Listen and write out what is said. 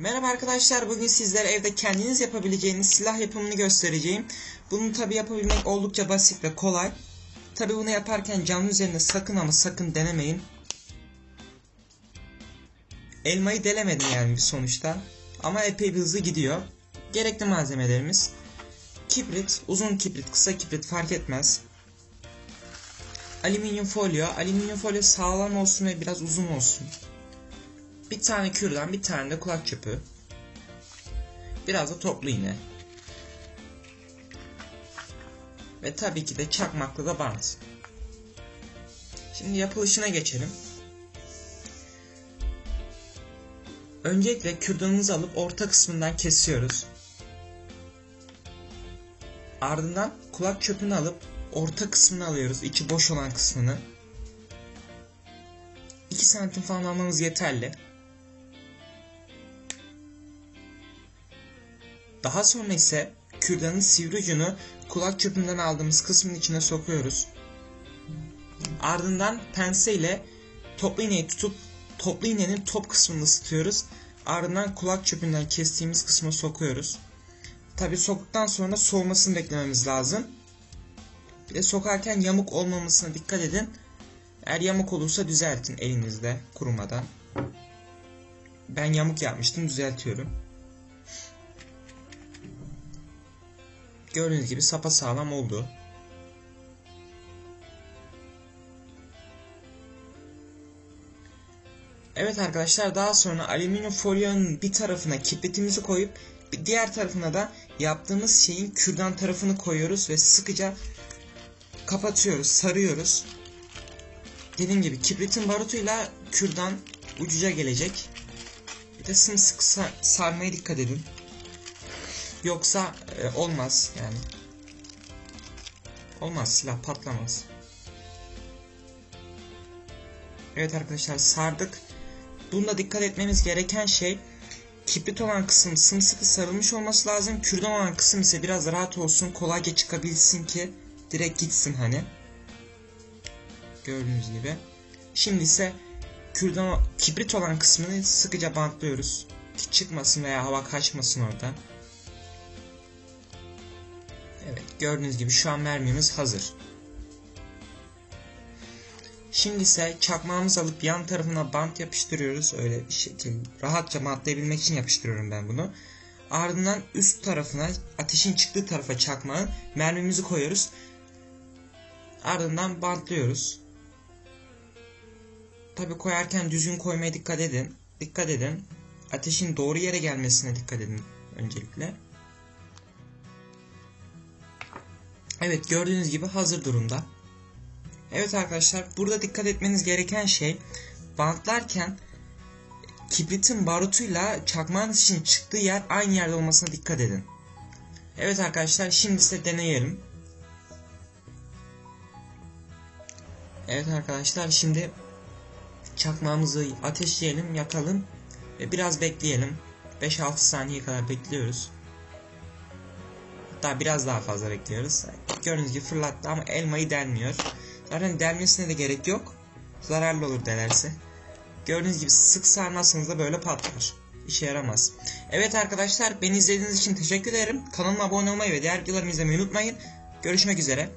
Merhaba arkadaşlar bugün sizlere evde kendiniz yapabileceğiniz silah yapımını göstereceğim. Bunu tabi yapabilmek oldukça basit ve kolay. Tabi bunu yaparken camın üzerinde sakın ama sakın denemeyin. Elmayı delemedim yani bir sonuçta. Ama epey bir hızlı gidiyor. Gerekli malzemelerimiz. Kibrit, uzun kibrit, kısa kibrit fark etmez. Alüminyum folyo. Alüminyum folyo sağlam olsun ve biraz uzun olsun. Bir tane kürdan, bir tane de kulak çöpü. Biraz da toplu iğne. Ve tabii ki de çakmaklı da bant. Şimdi yapılışına geçelim. Öncelikle kürdanımızı alıp orta kısmından kesiyoruz. Ardından kulak çöpünü alıp orta kısmını alıyoruz. içi boş olan kısmını. 2 santim falan almamız yeterli. Daha sonra ise kürdanın sivri ucunu kulak çöpünden aldığımız kısmın içine sokuyoruz. Ardından pense ile toplu iğneyi tutup toplu iğnenin top kısmını ısıtıyoruz. Ardından kulak çöpünden kestiğimiz kısma sokuyoruz. Tabi soktuktan sonra soğumasını beklememiz lazım. Bir de sokarken yamuk olmamasına dikkat edin. Eğer yamuk olursa düzeltin elinizde kurumadan. Ben yamuk yapmıştım düzeltiyorum. Gördüğünüz gibi sapa sağlam oldu. Evet arkadaşlar daha sonra alüminyum folyonun bir tarafına kibritimizi koyup diğer tarafına da yaptığımız şeyin kürdan tarafını koyuyoruz ve sıkıca kapatıyoruz, sarıyoruz. Dediğim gibi kibritin barutuyla kürdan ucuca gelecek. Bir de sımsıkı sar sarmaya dikkat edin. Yoksa e, olmaz yani. Olmaz silah patlamaz. Evet arkadaşlar sardık. Bunda dikkat etmemiz gereken şey kibrit olan kısım sımsıkı sarılmış olması lazım. Kürdan olan kısım ise biraz rahat olsun kolayca çıkabilsin ki direkt gitsin hani. Gördüğünüz gibi. Şimdi ise kürdan kibrit olan kısmını sıkıca bantlıyoruz. Ki çıkmasın veya hava kaçmasın oradan. Evet gördüğünüz gibi şu an mermimiz hazır. Şimdi ise çakmağımızı alıp yan tarafına bant yapıştırıyoruz. Öyle bir şekilde rahatça bantlayabilmek için yapıştırıyorum ben bunu. Ardından üst tarafına ateşin çıktığı tarafa çakmağın mermimizi koyuyoruz. Ardından bantlıyoruz. Tabi koyarken düzgün koymaya dikkat edin. Dikkat edin. Ateşin doğru yere gelmesine dikkat edin öncelikle. Evet gördüğünüz gibi hazır durumda. Evet arkadaşlar burada dikkat etmeniz gereken şey bantlarken kibritin barutuyla çakmağın için çıktığı yer aynı yerde olmasına dikkat edin. Evet arkadaşlar şimdi size deneyelim. Evet arkadaşlar şimdi çakmağımızı ateşleyelim yakalım ve biraz bekleyelim. 5-6 saniye kadar bekliyoruz. Hatta biraz daha fazla bekliyoruz. Gördüğünüz gibi fırlattı ama elmayı delmiyor. Zaten delmesine de gerek yok. Zararlı olur delerse. Gördüğünüz gibi sık sarmazsanız da böyle patlar. İşe yaramaz. Evet arkadaşlar beni izlediğiniz için teşekkür ederim. Kanalıma abone olmayı ve diğer videolarımı izlemeyi unutmayın. Görüşmek üzere.